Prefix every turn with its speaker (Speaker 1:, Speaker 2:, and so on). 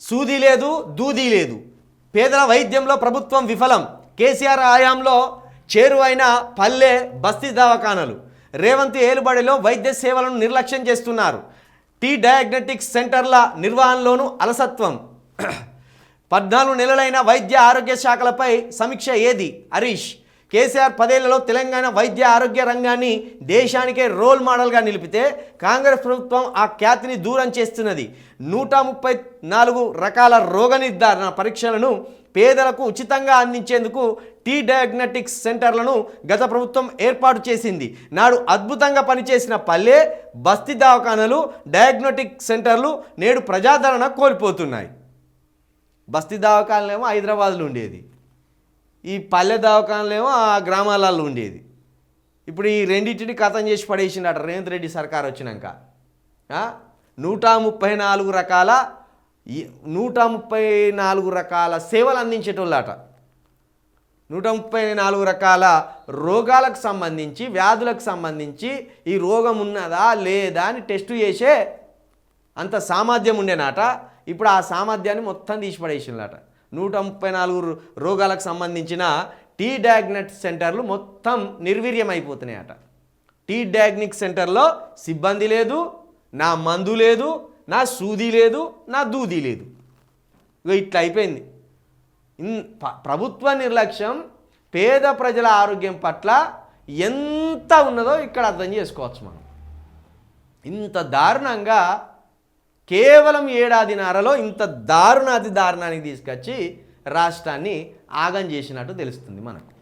Speaker 1: సూది లేదు దూది లేదు. పేదల వైద్యంలో ప్రభుత్వం విఫలం. కేసీఆర్ ఆయాంలో చేరువైన పల్లె బస్తీ దవాఖానలు. రేవంత్ ఏలుబడిలో వైద్య సేవలను నిర్లక్ష్యం చేస్తున్నారు. టీ డయాగ్నటిక్స్ సెంటర్ల నిర్వహణలోనూ అలసత్వం. పద్నాలుగు నెలలైన వైద్య ఆరోగ్య శాఖలపై సమీక్ష ఏది? హరీష్. కేసీఆర్ పదేళ్ళలో తెలంగాణ వైద్య ఆరోగ్య రంగాన్ని దేశానికే రోల్ మోడల్గా నిలిపితే కాంగ్రెస్ ప్రభుత్వం ఆ ఖ్యాతిని దూరం చేస్తున్నది. నూట ముప్పై నాలుగు రకాల రోగ నిర్ధారణ పరీక్షలను పేదలకు ఉచితంగా అందించేందుకు టీ డయాగ్నటిక్స్ సెంటర్లను గత ప్రభుత్వం ఏర్పాటు చేసింది. నాడు అద్భుతంగా పనిచేసిన పల్లె బస్తీ దవాఖానలు డయాగ్నోటిక్ సెంటర్లు నేడు ప్రజాదరణ కోల్పోతున్నాయి. బస్తీ దవాఖానలేమో హైదరాబాద్లో ఉండేది. ఈ పల్లె దవాఖానలేమో ఆ గ్రామాలలో ఉండేది. ఇప్పుడు ఈ రెండింటిని కథం చేసి పడేసిండట రేవంత్ రెడ్డి సర్కార్ వచ్చినాక. నూట ముప్పై నాలుగు రకాల ఈ- నూట ముప్పై నాలుగు రకాల సేవలు అందించేటోళ్ళట. నూట ముప్పై నాలుగు రకాల రోగాలకు సంబంధించి వ్యాధులకు సంబంధించి ఈ రోగం ఉన్నదా లేదా అని టెస్ట్ చేసే అంత సామర్థ్యం ఉండేనాట. ఇప్పుడు ఆ సామర్థ్యాన్ని మొత్తం తీసి పడేసిందట నూట ముప్పై నాలుగు రోగాలకు సంబంధించిన టీ డయాగ్నెట్ సెంటర్లు మొత్తం నిర్వీర్యమైపోతున్నాయట. టీ డయాగ్నిక్ సెంటర్లో సిబ్బంది లేదు నా మందు లేదు నా సూది లేదు నా దూది లేదు. ఇట్లా అయిపోయింది. ఇన్ ప్రభుత్వ నిర్లక్ష్యం పేద ప్రజల ఆరోగ్యం పట్ల ఎంత ఉన్నదో ఇక్కడ అర్థం చేసుకోవచ్చు మనం. ఇంత దారుణంగా కేవలం ఏడాదిన్నరలో ఇంత దారుణాతి దారుణానికి తీసుకొచ్చి రాష్ట్రాన్ని ఆగం చేసినట్టు తెలుస్తుంది మనకు.